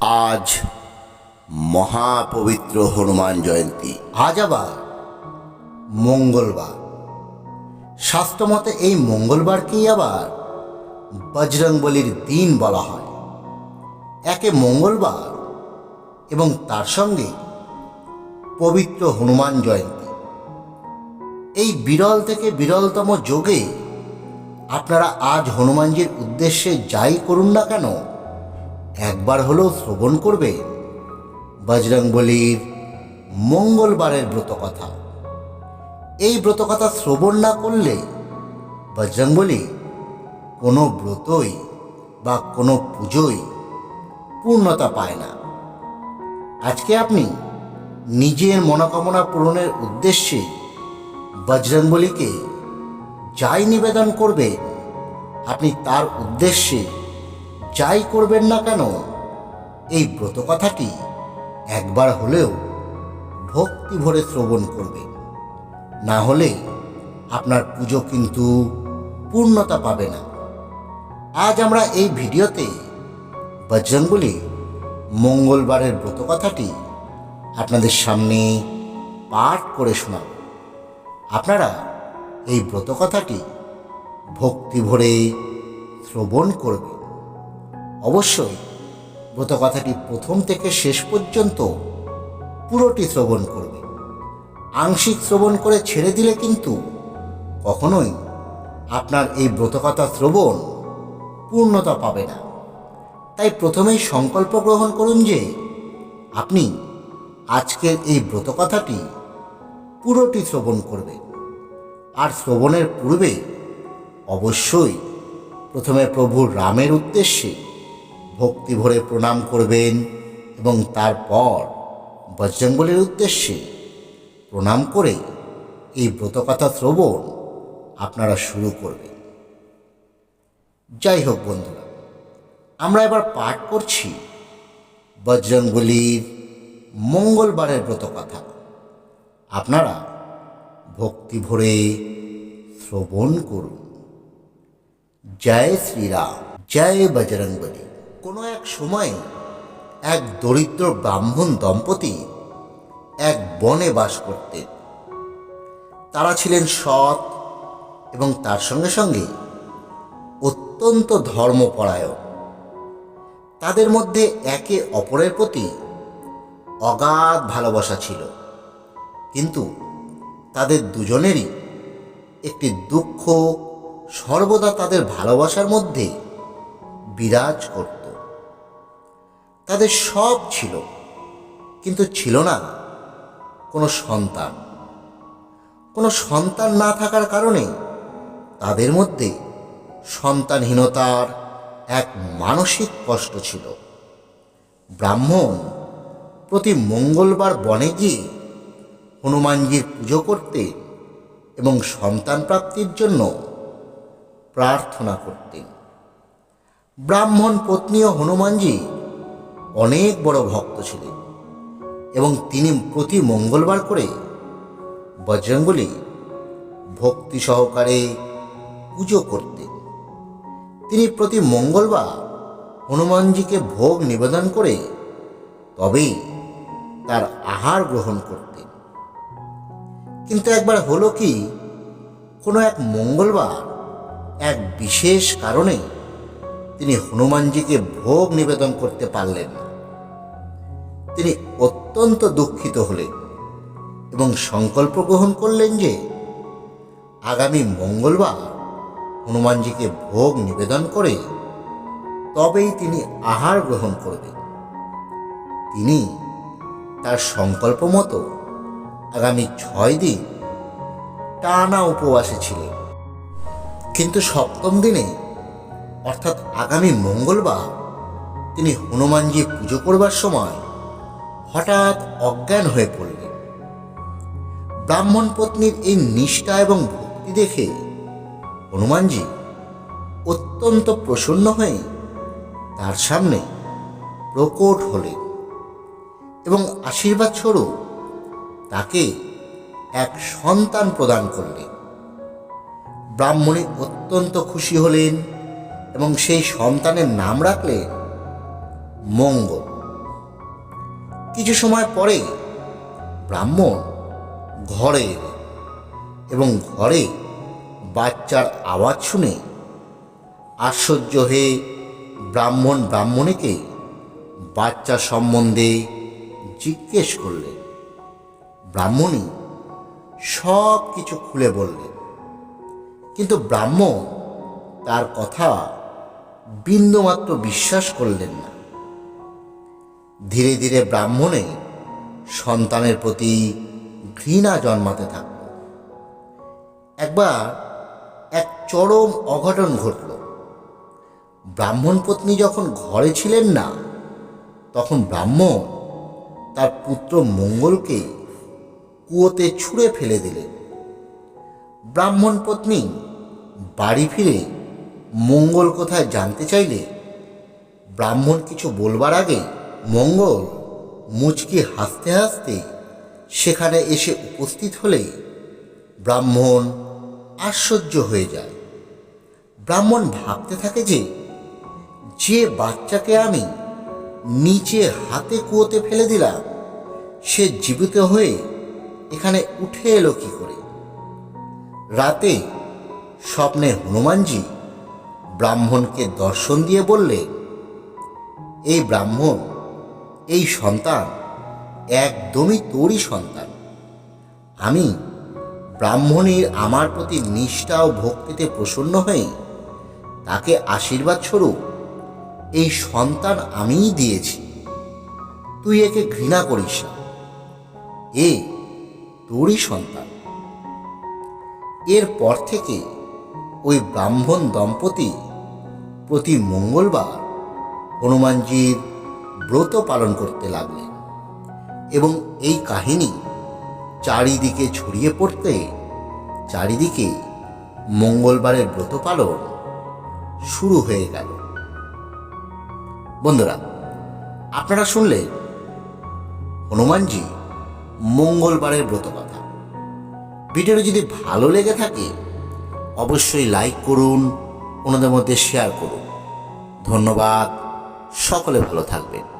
আজ মহাপবিত্র হনুমান জয়ন্তী। আজ আবার মঙ্গলবার। শাস্ত্রমতে এই মঙ্গলবারকেই আবার বজরংবলির দিন বলা হয়। একে মঙ্গলবার এবং তার সঙ্গে পবিত্র হনুমান জয়ন্তী। এই বিরল থেকে বিরলতম যোগে আপনারা আজ হনুমানজির উদ্দেশ্যে যাই করুন না কেন একবার হলেও শ্রবণ করবে। বজরংবলির মঙ্গলবারের ব্রতকথা এই ব্রতকথা শ্রবণ না করলে বজরংবলী কোনো ব্রতই বা কোনো পুজোই পূর্ণতা পায় না। আজকে আপনি নিজের মনোকামনা পূরণের উদ্দেশ্যে বজরংবলীকে যাই নিবেদন করবে আপনি তার উদ্দেশ্যে যাই করবেন না কেন, এই ব্রতকথাটি একবার হলেও ভক্তি ভরে শ্রবণ করবেন। না হলে আপনার পুজো কিন্তু পূর্ণতা পাবে না। আজ আমরা এই ভিডিওতে বজরঙ্গলি মঙ্গলবারের ব্রতকথাটি আপনাদের সামনে পাঠ করে শোনাব। আপনারা এই ব্রতকথাটি ভক্তি ভরে শ্রবণ করবেন। অবশ্যই ব্রতকথাটি প্রথম থেকে শেষ পর্যন্ত পুরোটি শ্রবণ করবে। আংশিক শ্রবণ করে ছেড়ে দিলে কিন্তু কখনোই আপনার এই ব্রতকথা শ্রবণ পূর্ণতা পাবে না। তাই প্রথমেই সংকল্প গ্রহণ করুন যে আপনি আজকের এই ব্রতকথাটি পুরোটি শ্রবণ করবেন। আর শ্রবণের পূর্বে অবশ্যই প্রথমে প্রভু রামের উদ্দেশ্যে ভক্তি ভরে প্রণাম করবেন এবং তারপর বজরঙ্গলের উদ্দেশ্যে প্রণাম করে এই ব্রতকথা শ্রবণ আপনারা শুরু করবেন। যাই হোক বন্ধুরা, আমরা এবার পাঠ করছি বজরঙ্গলির মঙ্গলবারের ব্রতকথা। আপনারা ভক্তি ভরে শ্রবণ করুন। জয় শ্রীরাম, জয় বজরঙ্গলী কোনো এক সময় এক দরিদ্র ব্রাহ্মণ দম্পতি এক বনে বাস করতেন তারা ছিলেন সৎ এবং তার সঙ্গে সঙ্গে অত্যন্ত ধর্মপরায়ণ। তাদের মধ্যে একে অপরের প্রতি অগাধ ভালোবাসা ছিল। কিন্তু তাদের দুজনেরই একটি দুঃখ সর্বদা তাদের ভালোবাসার মধ্যে বিরাজ করত। তাদের সব ছিল। কিন্তু ছিল না কোনো সন্তান। কোনো সন্তান না থাকার কারণে তাদের মধ্যে সন্তানহীনতার এক মানসিক কষ্ট ছিল। ব্রাহ্মণ প্রতি মঙ্গলবার বনে গিয়ে হনুমানজির পুজো করতে এবং সন্তান প্রাপ্তির জন্য প্রার্থনা করতেন। ব্রাহ্মণ পত্নী ও হনুমানজি অনেক বড় ভক্ত ছিলেন। এবং তিনি প্রতি মঙ্গলবার করে বজরঙ্গলি ভক্তি সহকারে পুজো করতেন। তিনি প্রতি মঙ্গলবার হনুমানজিকে ভোগ নিবেদন করে তবেই তার আহার গ্রহণ করতেন। কিন্তু একবার হলো কি, কোনো এক মঙ্গলবার এক বিশেষ কারণে তিনি হনুমানজিকে ভোগ নিবেদন করতে পারলেন না। তিনি অত্যন্ত দুঃখিত হলেন এবং সংকল্প গ্রহণ করলেন যে আগামী মঙ্গলবার হনুমানজিকে ভোগ নিবেদন করে তবেই তিনি আহার গ্রহণ করবেন। তিনি তার সংকল্প মতো আগামী ছয় দিন টানা উপবাসে ছিলেন। কিন্তু সপ্তম দিনে, অর্থাৎ আগামী মঙ্গলবার, তিনি হনুমানজি পুজো করবার সময় হঠাৎ অজ্ঞান হয়ে পড়লেন ব্রাহ্মণ পত্নীর এই নিষ্ঠা এবং ভক্তি দেখে হনুমানজি অত্যন্ত প্রসন্ন হয়ে তার সামনে প্রকট হলেন এবং আশীর্বাদ স্বরূপ তাকে এক সন্তান প্রদান করলেন। ব্রাহ্মণী অত্যন্ত খুশি হলেন এবং সেই সন্তানের নাম রাখলেন মঙ্গল। কিছু সময় পরে ব্রাহ্মণ ঘরে এবং ঘরে বাচ্চার আওয়াজ শুনে আশ্চর্য হয়ে ব্রাহ্মণ ব্রাহ্মণীকে বাচ্চা সম্বন্ধে জিজ্ঞেস করলেন ব্রাহ্মণী সব কিছু খুলে বললেন কিন্তু ব্রাহ্মণ তার কথা বিন্দুমাত্র বিশ্বাস করলেন না। ধীরে ধীরে ব্রাহ্মণে সন্তানের প্রতি ঘৃণা জন্মাতে থাকল। একবার এক চরম অঘটন ঘটল। ব্রাহ্মণ পত্নী যখন ঘরে ছিলেন না, তখন ব্রাহ্মণ তার পুত্র মঙ্গলকে কুয়োতে ছুঁড়ে ফেলে দিলেন। ব্রাহ্মণ পত্নী বাড়ি ফিরে মঙ্গল কোথায় জানতে চাইলে ব্রাহ্মণ কিছু বলবার আগে মঙ্গল মুচকি হাসতে হাসতে সেখানে এসে উপস্থিত হলে ব্রাহ্মণ আশ্চর্য হয়ে যায়। ব্রাহ্মণ ভাবতে থাকে যে যে বাচ্চাকে আমি নিচে হাতে কুয়োতে ফেলে দিলাম, সে জীবিত হয়ে এখানে উঠে এলো কি করে? রাতে স্বপ্নে হনুমানজি ব্রাহ্মণকে দর্শন দিয়ে বললে, এই ব্রাহ্মণ এই সন্তান একদমই তোরই সন্তান। আমি ব্রাহ্মণীর আমার প্রতি নিষ্ঠা ও ভক্তিতে প্রসন্ন হয়ে তাকে আশীর্বাদ স্বরূপ এই সন্তান আমিই দিয়েছি। তুই একে ঘৃণা করিস না। এ তোরই সন্তান। এরপর থেকে ওই ব্রাহ্মণ দম্পতি প্রতি মঙ্গলবার হনুমানজির ব্রত পালন করতে লাগলেন এবং এই কাহিনী চারিদিকে ছড়িয়ে পড়তে, চারিদিকে মঙ্গলবারের ব্রত পালন শুরু হয়ে গেল। বন্ধুরা, আপনারা শুনলেন হনুমানজি মঙ্গলবারের ব্রত কথা। ভিডিওটি যদি ভালো লেগে থাকে, অবশ্যই লাইক করুন ওনাদের মধ্যে শেয়ার করুন। ধন্যবাদ। সকলে ভালো থাকবেন।